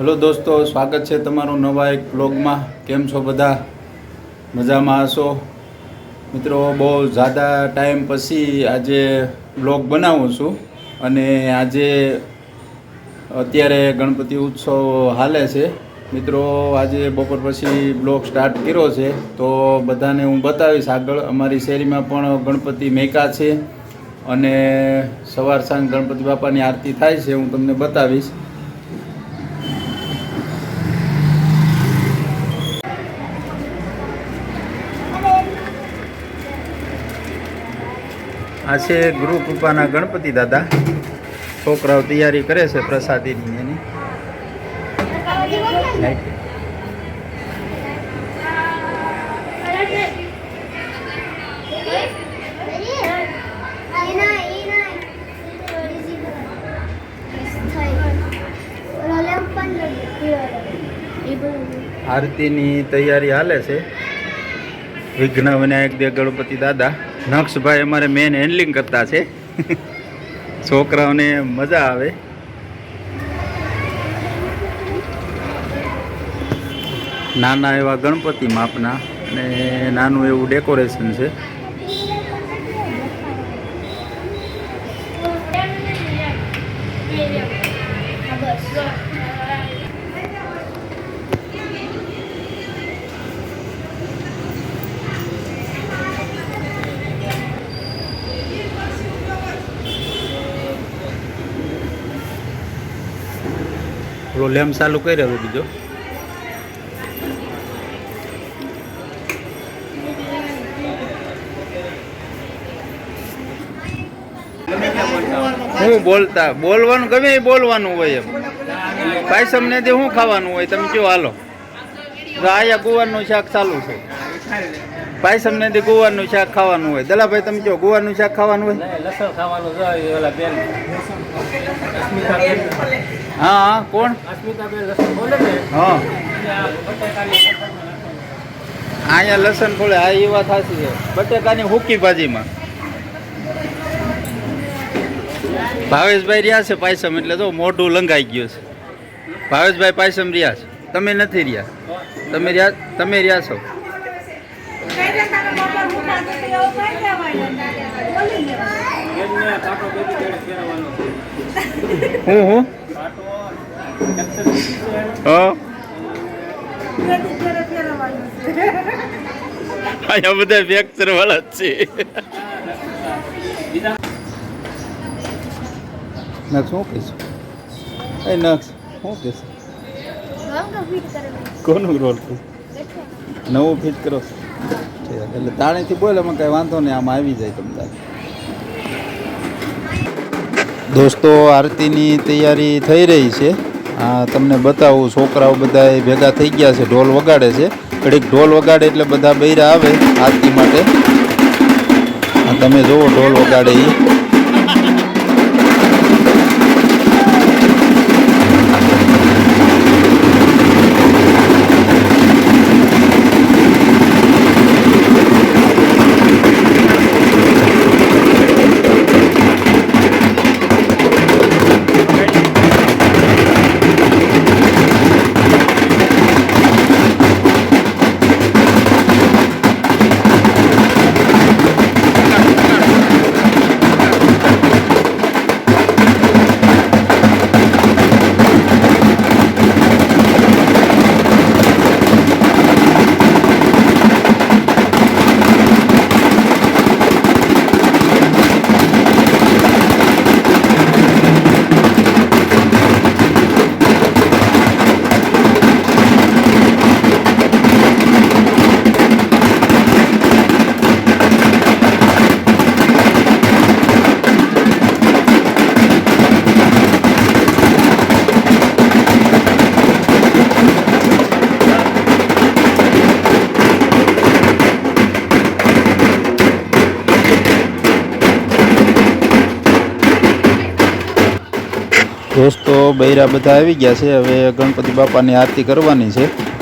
Hello દોસ્તો, સ્વાગત છે તમારું નવા એક બ્લોગમાં કેમ છો બધા? મજામાં હશો? મિત્રો, બહુ ઝાદા ટાઈમ પછી આજે બ્લોગ બનાવું છું અને આજે અત્યારે ગણપતિ ઉત્સવ હાલે છે. મિત્રો, આજે બપોર પછી બ્લોગ સ્ટાર્ટ કર્યો છે, તો બધાને હું બતાવીશ આગળ. અમારી શેરીમાં પણ ગણપતિ મેકા છે અને સવાર સાંજ ગણપતિ બાપાની આરતી થાય છે, હું તમને બતાવીશ. આ છે ગુરુ કૃપાના ગણપતિ દાદા. છોકરાઓ તૈયારી કરે છે પ્રસાદીની એની. આરતીની તૈયારી હાલે છે. વિઘ્ન વિનાયક દેવ ગણપતિ દાદા. નક્ષભાઈ અમારે મેન હેન્ડલિંગ કરતા છે. છોકરાઓને મજા આવે. નાના એવા ગણપતિ માપના અને નાનું એવું ડેકોરેશન છે. પેલો લેમ્પ ચાલુ કરી હવે બીજો. હું બોલતા, બોલવાનું ગમે એ બોલવાનું હોય એમ. પાયસમ ને તે શું ખાવાનું હોય, તમે જો હાલો. આયા ગુવારનું શાક ચાલુ છે. પાયસમ ને તે ગુવારનું શાક ખાવાનું હોય. દલાભાઈ, તમે કહો, ગુવારનું શાક ખાવાનું હોય? ખાવાનું હા હા કોણ લસણ હા. અહીંયા લસણ ફોડે આ એ વાત સાચી છે બટેકાની હુકી ભાજીમાં. ભાવેશભાઈ રહ્યા છે પાયસમ એટલે તો મોઢું લંગાઈ ગયું છે. ભાવેશભાઈ પાયસમ રહ્યા છે. તમે નથી રહ્યા. તમે રહ્યા તમે રહ્યા છે. હું હું કાંટો એક્સરસાઇઝ છે. હા અહીંયા બધા ફ્રેક્ચર વાળા જ છે. નક્ષ શું કહીશું? એ નક્ષ શું કહીશ? કોનું રોલ નવું ફિટ કરો. એટલે તાણેથી બોલે એમાં કાંઈ વાંધો નહીં આમાં આવી જાય તમને દોસ્તો આરતીની તૈયારી થઈ રહી છે. આ તમને બતાવું, છોકરાઓ બધા ભેગા થઈ ગયા છે, ઢોલ વગાડે છે. ઘડીક ઢોલ વગાડે એટલે બધા બૈરા આવે આરતી માટે. તમે જુઓ ઢોલ વગાડે એ દોસ્તો બૈરા બધા આવી ગયા છે. હવે ગણપતિ બાપાની આરતી કરવાની છે.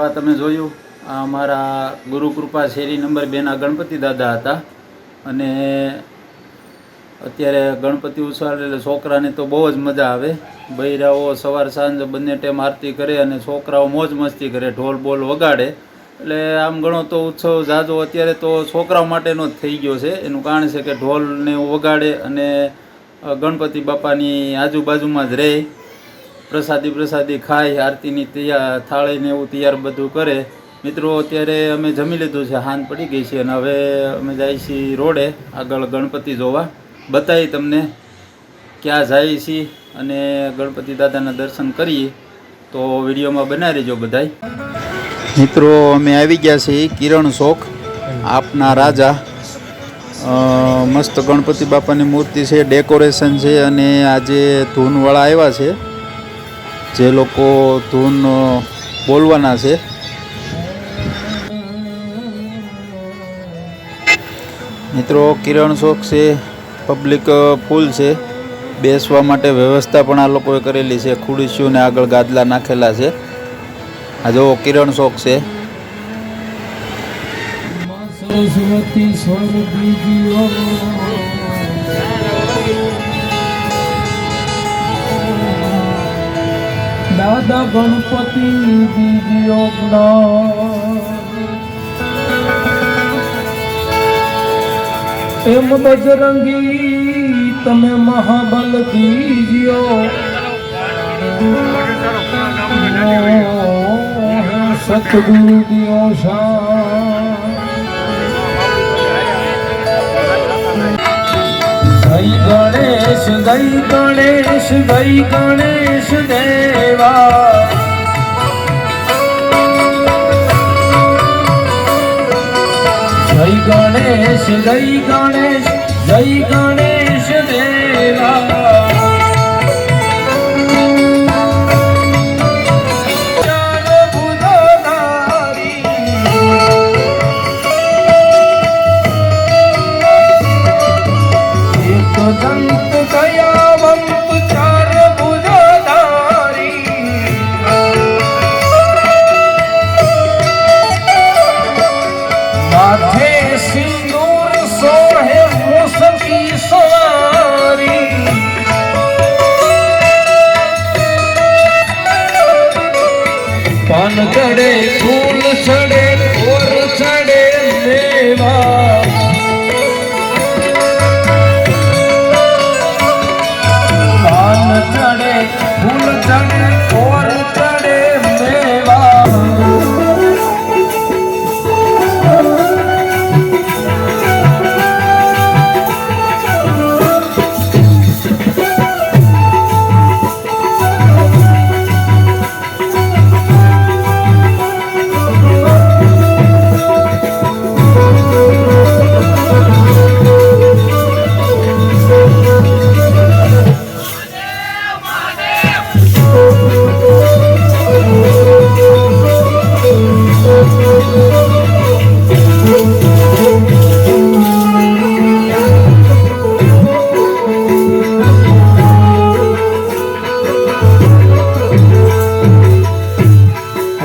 મિત્રો તમે જોયું, આ અમારા ગુરુકૃપા શેરી નંબર બેના ગણપતિ દાદા હતા. અને અત્યારે ગણપતિ ઉત્સવ, એટલે છોકરાને તો બહુ જ મજા આવે. બૈરાઓ સવાર સાંજ બંને ટાઈમ આરતી કરે અને છોકરાઓ મોજ મસ્તી કરે, ઢોલ બોલ વગાડે. એટલે આમ ઘણો તો ઉત્સવ ઝાઝો અત્યારે તો છોકરાઓ માટેનો જ થઈ ગયો છે. એનું કારણ છે કે ઢોલને વગાડે અને ગણપતિ બાપાની આજુબાજુમાં જ રહે. પ્રસાદી પ્રસાદી ખાય, આરતીની તૈયાર, થાળીને એવું તૈયાર બધું કરે. મિત્રો, અત્યારે અમે જમી લીધું છે હાન પડી ગઈ છે અને હવે અમે જાય છીએ રોડે, આગળ ગણપતિ જોવા. બતાવી તમને ક્યાં જાય છીએ અને ગણપતિ દાદાના દર્શન કરીએ. તો વિડીયોમાં બનાવી રહેજો બધાય. મિત્રો, અમે આવી ગયા છીએ કિરણ શોખ આપના રાજા. મસ્ત ગણપતિ બાપાની મૂર્તિ છે, ડેકોરેશન છે અને આજે ધૂનવાળા આવ્યા છે. જે લોકો ધૂન બોલવાના છે. મિત્રો, કિરણ શોખ છે, પબ્લિક ફૂલ છે. બેસવા માટે વ્યવસ્થા પણ આ લોકોએ કરેલી છે. ખુરશીઓને આગળ ગાદલા નાખેલા છે. આ જો કિરણ શોખ છે. સરસ્વતી દાદા ગણપતિ બીજો એમ બજરંગી તમે મહાબલ દીજો સતગુરુ દિયો શા ગઈ ગણેશ ગઈ ગણેશ દેવા. જય ગણેશ ગઈ ગણેશ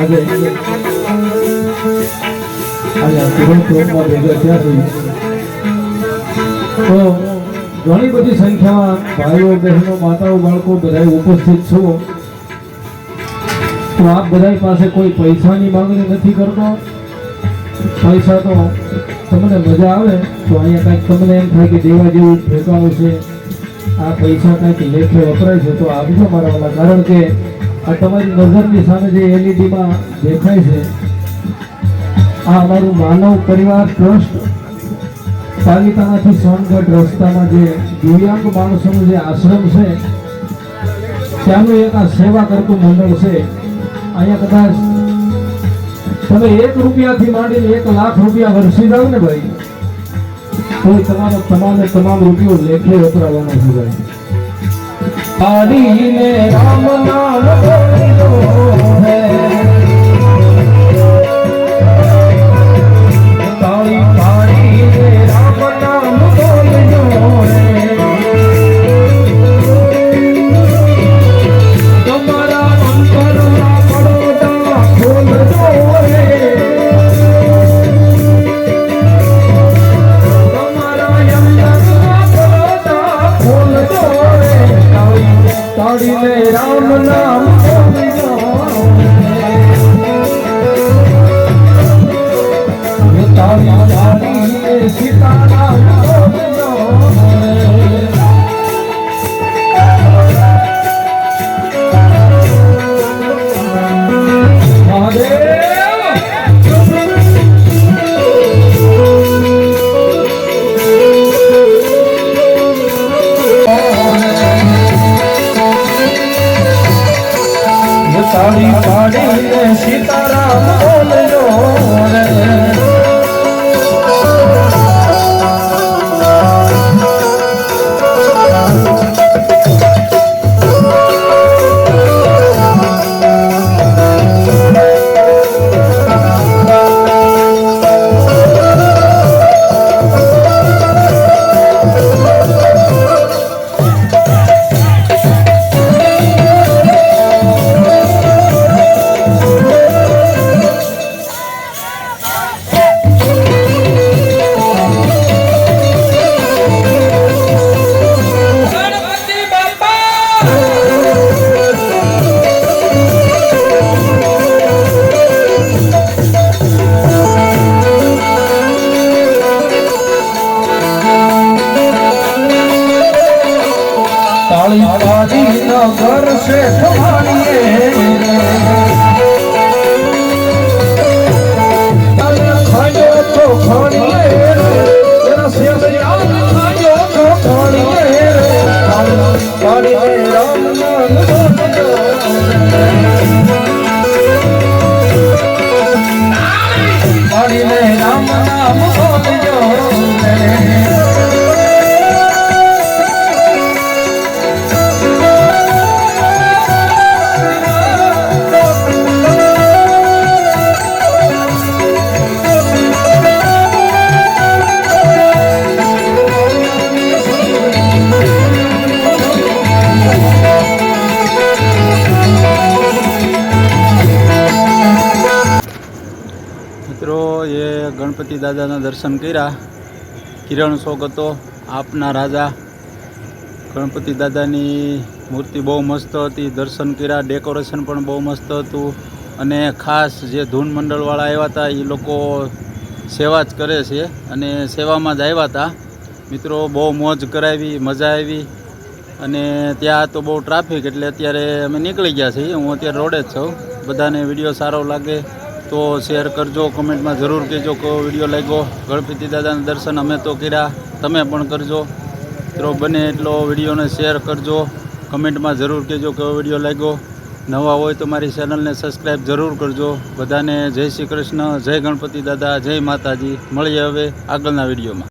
તો ઘણી બધી સંખ્યામાં ભાઈઓ, બહેનો, માતાઓ, બાળકો બધા ઉપસ્થિત છો. તો આપ બધા પાસે કોઈ પૈસાની માંગણી નથી કરતો? પૈસા તો તમને મજા આવે, તો અહીંયા કંઈક તમને એમ થાય કે દેવા જેવું ઠેકાણું છે. આ પૈસા કંઈક લેખે વપરાય છે, તો આપજો મારા કારણ કે આ તમારી નજરની સામે જે એલઈડીમાં દેખાય છે, આ અમારું માનવ પરિવાર ટ્રસ્ટ પાલિતાણાથી સોનગઢ રસ્તામાં જે દિવ્યાંગ માણસોનું જે આશ્રમ છે, ત્યાંનું એક આ સેવા કરતું મંડળ છે. અહીંયા કદાચ તમે એક રૂપિયાથી માંડીને એક લાખ રૂપિયા વરસી જાવ ને ભાઈ, તો તમારો તમામે તમામ રૂપિયો લેખે વપરાવાનો છે ભાઈ. પાડીને રામ નામ ગણપતિ દાદાના દર્શન કર્યા. કિરણ શોક હતો. આપના રાજા ગણપતિ દાદાની મૂર્તિ બહુ મસ્ત હતી. દર્શન કર્યા. ડેકોરેશન પણ બહુ મસ્ત હતું. અને ખાસ જે ધૂન મંડળવાળા આવ્યા હતા એ લોકો સેવા જ કરે છે અને સેવામાં જ આવ્યા હતા. મિત્રો, બહુ મોજ કરાવી, મજા આવી. અને ત્યાં તો બહુ ટ્રાફિક એટલે અત્યારે અમે નીકળી ગયા છીએ. હું અત્યારે રોડે જ છું. બધાને વીડિયો સારો લાગે. તો શેર કરજો, કમેન્ટમાં જરૂર કહેજો, કયો વીડિયો લાગ્યો. ગણપતિ દાદાના દર્શન અમે તો કર્યા, તમે પણ કરજો. મિત્રો, બને એટલો વિડીયોને શેર કરજો, કમેન્ટમાં જરૂર કહેજો કયો વીડિયો લાગ્યો. નવા હોય તો મારી ચેનલને સબસ્ક્રાઈબ જરૂર કરજો. બધાને જય શ્રી કૃષ્ણ, જય ગણપતિ દાદા, જય માતાજી. મળીએ હવે આગળના વિડીયોમાં.